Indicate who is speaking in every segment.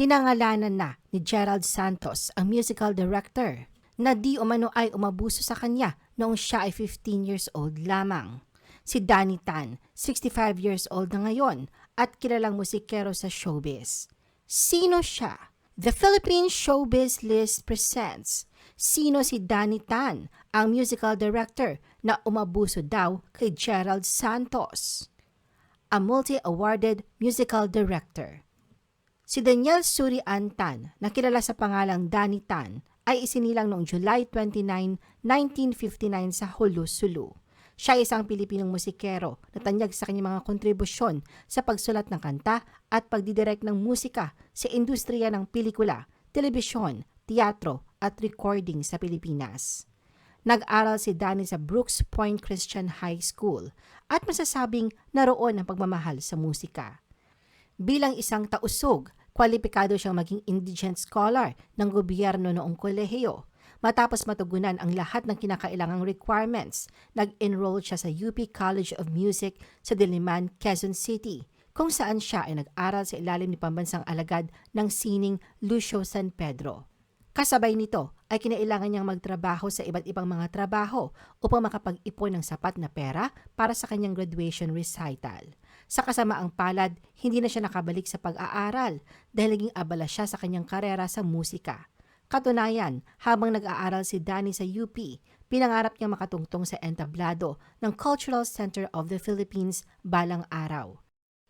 Speaker 1: Pinangalanan na ni Gerald Santos, ang musical director, na di umano ay umabuso sa kanya noong siya ay 15 years old lamang. Si Danny Tan, 65 years old na ngayon at kilalang musikero sa showbiz. Sino siya? The Philippine Showbiz List presents Sino si Danny Tan, ang musical director na umabuso daw kay Gerald Santos? A multi-awarded musical director. Si Daniel Suri Antan, na kilala sa pangalang Danny Tan, ay isinilang noong July 29, 1959 sa Hulu. Siya ay isang Pilipinong musikero na tanyag sa kanyang mga kontribusyon sa pagsulat ng kanta at pagdidirect ng musika sa industriya ng pelikula, telebisyon, teatro at recording sa Pilipinas. Nag-aral si Danny sa Brooks Point Christian High School at masasabing naroon ang pagmamahal sa musika. Bilang isang tausog, kwalipikado siyang maging indigent scholar ng gobyerno noong kolehiyo. Matapos matugunan ang lahat ng kinakailangang requirements, nag-enroll siya sa UP College of Music sa Diliman, Quezon City, kung saan siya ay nag-aral sa ilalim ni pambansang alagad ng sining Lucio San Pedro. Kasabay nito ay kinailangan niyang magtrabaho sa iba't ibang mga trabaho upang makapag-ipon ng sapat na pera para sa kanyang graduation recital. Sa kasamaang palad, hindi na siya nakabalik sa pag-aaral dahil naging abala siya sa kanyang karera sa musika. Katunayan, habang nag-aaral si Danny sa UP, pinangarap niyang makatungtong sa entablado ng Cultural Center of the Philippines balang araw.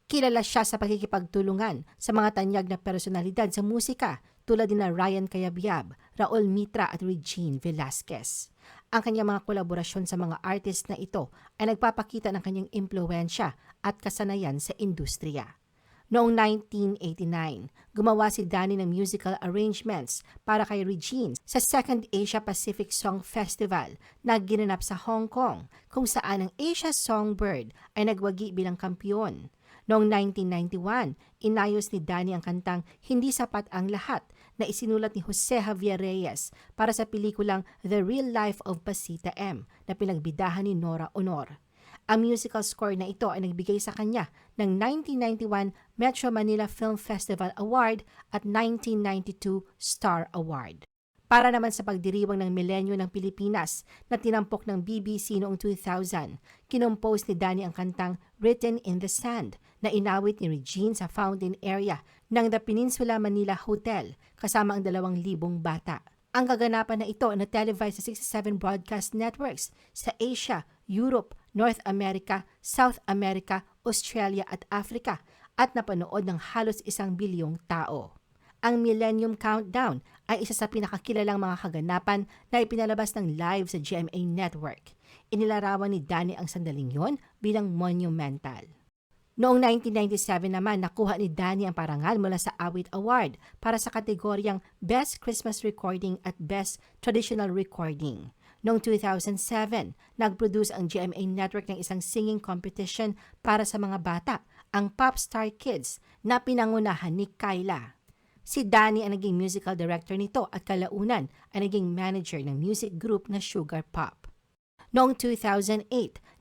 Speaker 1: Kilala siya sa pagkikipagtulungan sa mga tanyag na personalidad sa musika tulad ni Ryan Cayabyab, Raul Mitra at Regine Velasquez. Ang kanyang mga kolaborasyon sa mga artist na ito ay nagpapakita ng kanyang impluensya at kasanayan sa industriya. Noong 1989, gumawa si Danny ng musical arrangements para kay Regine sa Second Asia Pacific Song Festival na ginanap sa Hong Kong kung saan ang Asia Songbird ay nagwagi bilang kampiyon. Noong 1991, inayos ni Danny ang kantang Hindi Sapat Ang Lahat na isinulat ni Jose Javier Reyes para sa pelikulang The Real Life of Pasita M na pinagbidahan ni Nora Honor. Ang musical score na ito ay nagbigay sa kanya ng 1991 Metro Manila Film Festival Award at 1992 Star Award. Para naman sa pagdiriwang ng milenyo ng Pilipinas na tinampok ng BBC noong 2000, kinompose ni Danny ang kantang Written in the Sand na inawit ni Regine sa fountain area ng The Peninsula Manila Hotel kasama ang dalawang libong bata. Ang kaganapan na ito na televised sa 67 broadcast networks sa Asia, Europe, North America, South America, Australia at Africa at napanood ng halos isang bilyong tao. Ang Millennium Countdown ay isa sa pinakakilalang mga kaganapan na ipinalabas ng live sa GMA Network. Inilarawan ni Danny ang sandaling yon bilang monumental. Noong 1997 naman, nakuha ni Danny ang parangal mula sa Awit Award para sa kategoryang Best Christmas Recording at Best Traditional Recording. Noong 2007, nag-produce ang GMA Network ng isang singing competition para sa mga bata, ang Popstar Kids, na pinangunahan ni Kyla. Si Danny ang naging musical director nito at kalaunan ay naging manager ng music group na Sugar Pop. Noong 2008,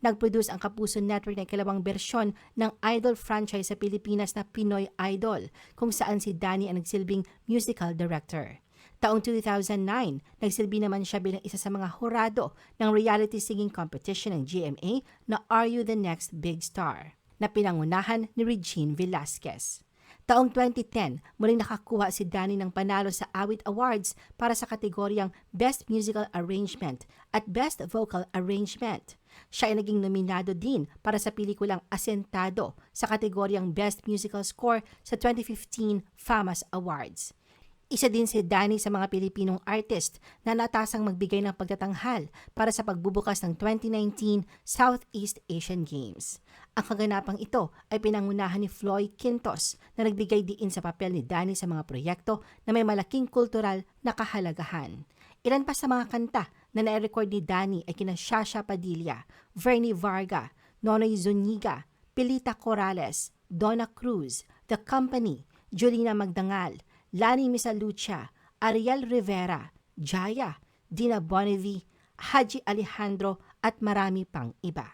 Speaker 1: nag-produce ang Kapuso Network ng ikalawang bersyon ng Idol franchise sa Pilipinas na Pinoy Idol, kung saan si Danny ang nagsilbing musical director. Taong 2009, nagsilbi naman siya bilang isa sa mga hurado ng reality singing competition ng GMA na Are You the Next Big Star, na pinangunahan ni Regine Velasquez. Taong 2010, muling nakakuha si Danny ng panalo sa Awit Awards para sa kategoryang Best Musical Arrangement at Best Vocal Arrangement. Siya ay naging nominado din para sa pelikulang Asentado sa kategoryang Best Musical Score sa 2015 FAMAS Awards. Isa din si Danny sa mga Pilipinong artist na natasang magbigay ng pagtatanghal para sa pagbubukas ng 2019 Southeast Asian Games. Ang kaganapang ito ay pinangunahan ni Floyd Quintos na nagbigay diin sa papel ni Danny sa mga proyekto na may malaking kultural na kahalagahan. Ilan pa sa mga kanta na nai-record ni Danny ay kina Shasha Padilla, Vernie Varga, Nonoy Zuniga, Pilita Corrales, Donna Cruz, The Company, Julina Magdangal, Lani Misalucha, Ariel Rivera, Jaya, Dina Bonnevie, Haji Alejandro at marami pang iba.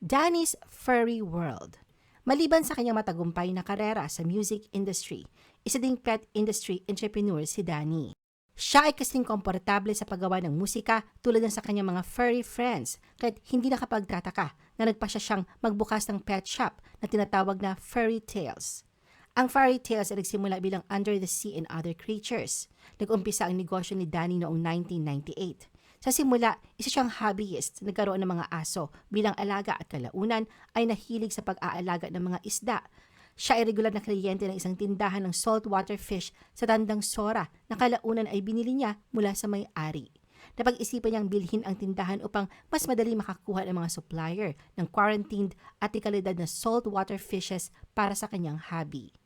Speaker 1: Danny's Furry World Maliban sa kanyang matagumpay na karera sa music industry, isa ding pet industry entrepreneur si Danny. Siya ay kasing komportable sa paggawa ng musika tulad ng sa kanyang mga furry friends kahit hindi nakapagtataka na nagpasya siyang magbukas ng pet shop na tinatawag na Furry Tales. Ang Fairy Tales ay nagsimula bilang Under the Sea and Other Creatures. Nag-umpisa ang negosyo ni Danny noong 1998. Sa simula, isa siyang hobbyist na nagkaroon ng mga aso bilang alaga at kalaunan ay nahilig sa pag-aalaga ng mga isda. Siya ay regular na kliyente ng isang tindahan ng saltwater fish sa Tandang Sora na kalaunan ay binili niya mula sa may-ari. Napag-isipan niyang bilhin ang tindahan upang mas madali makakuha ng mga supplier ng quarantined at ikalidad na saltwater fishes para sa kanyang hobby.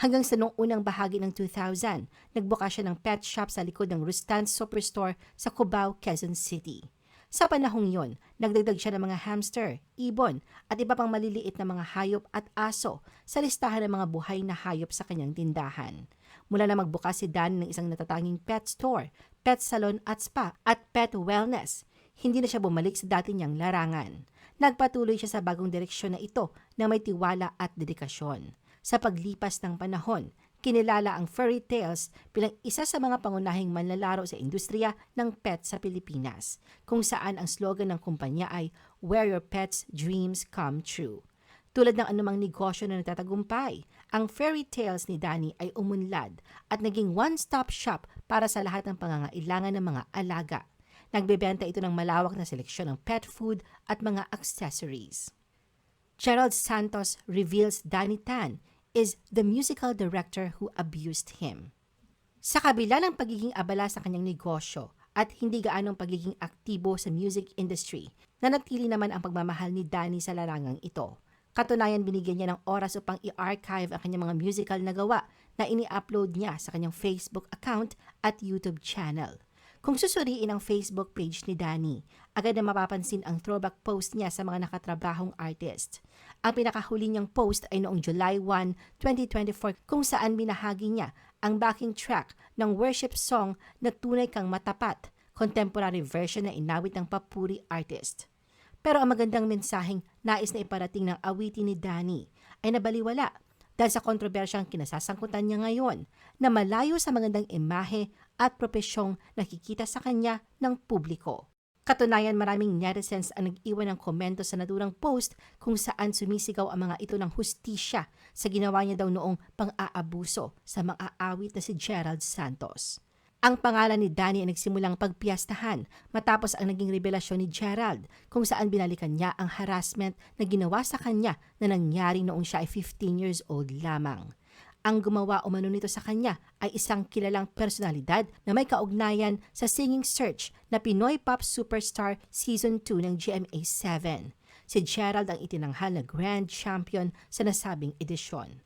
Speaker 1: Hanggang sa noong unang bahagi ng 2000, nagbuka siya ng pet shop sa likod ng Rustan Superstore sa Cubao, Quezon City. Sa panahong yon, nagdagdag siya ng mga hamster, ibon at iba pang maliliit na mga hayop at aso sa listahan ng mga buhay na hayop sa kanyang tindahan. Mula na magbukas si Dan ng isang natatanging pet store, pet salon at spa at pet wellness, hindi na siya bumalik sa dati niyang larangan. Nagpatuloy siya sa bagong direksyon na ito na may tiwala at dedikasyon. Sa paglipas ng panahon, kinilala ang Furry Tales bilang isa sa mga pangunahing manlalaro sa industriya ng pet sa Pilipinas, kung saan ang slogan ng kumpanya ay Where Your Pet's Dreams Come True. Tulad ng anumang negosyo na natatagumpay, ang Fairy Tales ni Danny ay umunlad at naging one-stop shop para sa lahat ng pangangailangan ng mga alaga. Nagbebenta ito ng malawak na seleksyon ng pet food at mga accessories. Gerald Santos reveals Danny Tan is the musical director who abused him. Sa kabila ng pagiging abala sa kanyang negosyo at hindi gaanong pagiging aktibo sa music industry, nanatili naman ang pagmamahal ni Danny sa larangang ito. Katunayan binigyan niya ng oras upang i-archive ang kanyang mga musical na gawa na ini-upload niya sa kanyang Facebook account at YouTube channel. Kung susuriin ang Facebook page ni Danny, agad na mapapansin ang throwback post niya sa mga nakatrabahong artist. Ang pinakahuli niyang post ay noong July 1, 2024 kung saan binahagi niya ang backing track ng worship song na Tunay Kang Matapat, contemporary version na inawit ng papuri artist. Pero ang magandang mensaheng nais na iparating ng awitin ni Danny ay nabaliwala dahil sa kontrobersyang kinasasangkutan niya ngayon na malayo sa magandang imahe at propesyong nakikita sa kanya ng publiko. Katunayan maraming netizens ang nag-iwan ng komento sa naturang post kung saan sumisigaw ang mga ito ng hustisya sa ginawa niya daw noong pang-aabuso sa mga awit na si Gerald Santos. Ang pangalan ni Danny ay nagsimulang pagpiyastahan matapos ang naging revelasyon ni Gerald kung saan binalikan niya ang harassment na ginawa sa kanya na nangyari noong siya ay 15 years old lamang. Ang gumawa umano nito sa kanya ay isang kilalang personalidad na may kaugnayan sa singing search na Pinoy Pop Superstar Season 2 ng GMA7. Si Gerald ang itinanghal na Grand Champion sa nasabing edisyon.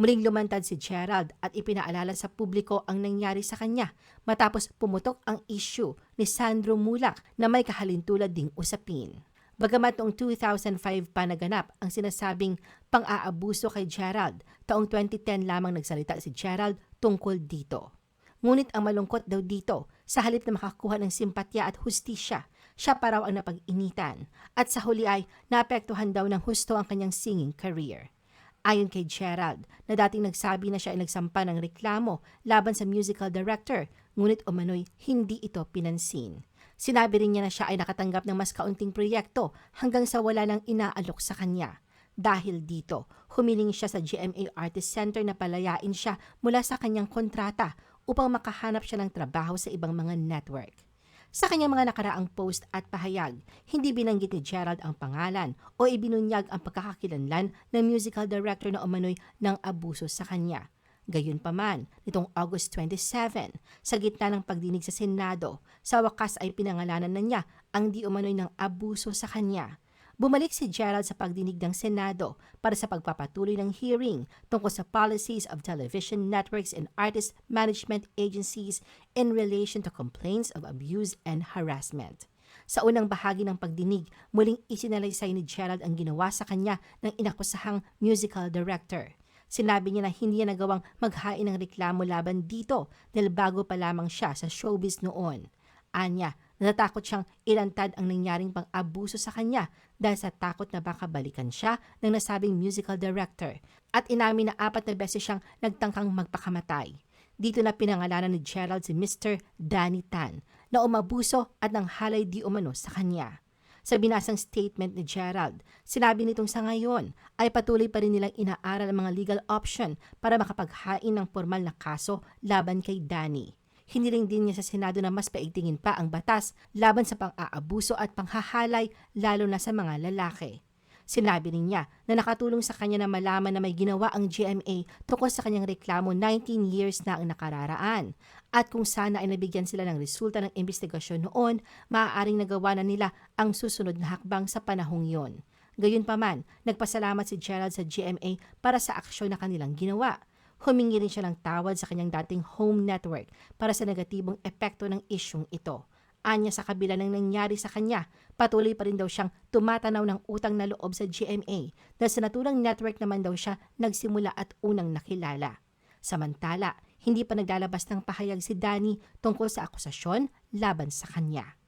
Speaker 1: Muling lumantad si Gerald at ipinaalala sa publiko ang nangyari sa kanya matapos pumutok ang issue ni Sandro Mulak na may kahalintulad ding usapin. Bagamat noong 2005 pa naganap ang sinasabing pang-aabuso kay Gerald, taong 2010 lamang nagsalita si Gerald tungkol dito. Ngunit ang malungkot daw dito, sa halip na makakuha ng simpatya at hustisya, siya pa raw ang napag-initan at sa huli ay naapektuhan daw ng husto ang kanyang singing career. Ayon kay Gerald, na dating nagsabi na siya ay nagsampa ng reklamo laban sa musical director, ngunit umano'y hindi ito pinansin. Sinabi rin niya na siya ay nakatanggap ng mas kaunting proyekto hanggang sa wala nang inaalok sa kanya. Dahil dito, humiling siya sa GMA Artist Center na palayain siya mula sa kanyang kontrata upang makahanap siya ng trabaho sa ibang mga network. Sa kanyang mga nakaraang post at pahayag, hindi binanggit ni Gerald ang pangalan o ibinunyag ang pagkakakilanlan ng musical director na umano'y ng abuso sa kanya. Gayunpaman, nitong August 27, sa gitna ng pagdinig sa Senado, sa wakas ay pinangalanan na niya ang di umano'y ng abuso sa kanya. Bumalik si Gerald sa pagdinig ng Senado para sa pagpapatuloy ng hearing tungkol sa policies of television networks and artist management agencies in relation to complaints of abuse and harassment. Sa unang bahagi ng pagdinig, muling isinalaysay ni Gerald ang ginawa sa kanya ng inakusahang musical director. Sinabi niya na hindi niya nagawang maghain ng reklamo laban dito dahil bago pa lamang siya sa showbiz noon. Anya, natatakot siyang ilantad ang nangyaring pang-abuso sa kanya dahil sa takot na baka balikan siya ng nasabing musical director at inamin na apat na beses siyang nagtangkang magpakamatay. Dito na pinangalanan ni Gerald si Mr. Danny Tan na umabuso at nang halay di umano sa kanya. Sa binasang statement ni Gerald, sinabi nitong sa ngayon ay patuloy pa rin nilang inaaral ang mga legal option para makapaghain ng formal na kaso laban kay Danny. Hiniling din niya sa Senado na mas paigtingin pa ang batas laban sa pang-aabuso at panghahalay lalo na sa mga lalaki. Sinabi rin niya na nakatulong sa kanya na malaman na may ginawa ang GMA tungkol sa kanyang reklamo 19 years na ang nakararaan. At kung sana ay nabigyan sila ng resulta ng investigasyon noon, maaaring nagawa na nila ang susunod na hakbang sa panahong yon. Gayunpaman, nagpasalamat si Gerald sa GMA para sa aksyon na kanilang ginawa. Humingi rin siya ng tawad sa kanyang dating home network para sa negatibong epekto ng isyong ito. Anya sa kabila ng nangyari sa kanya, patuloy pa rin daw siyang tumatanaw ng utang na loob sa GMA dahil sa naturang network naman daw siya nagsimula at unang nakilala. Samantala, hindi pa naglalabas ng pahayag si Danny tungkol sa akusasyon laban sa kanya.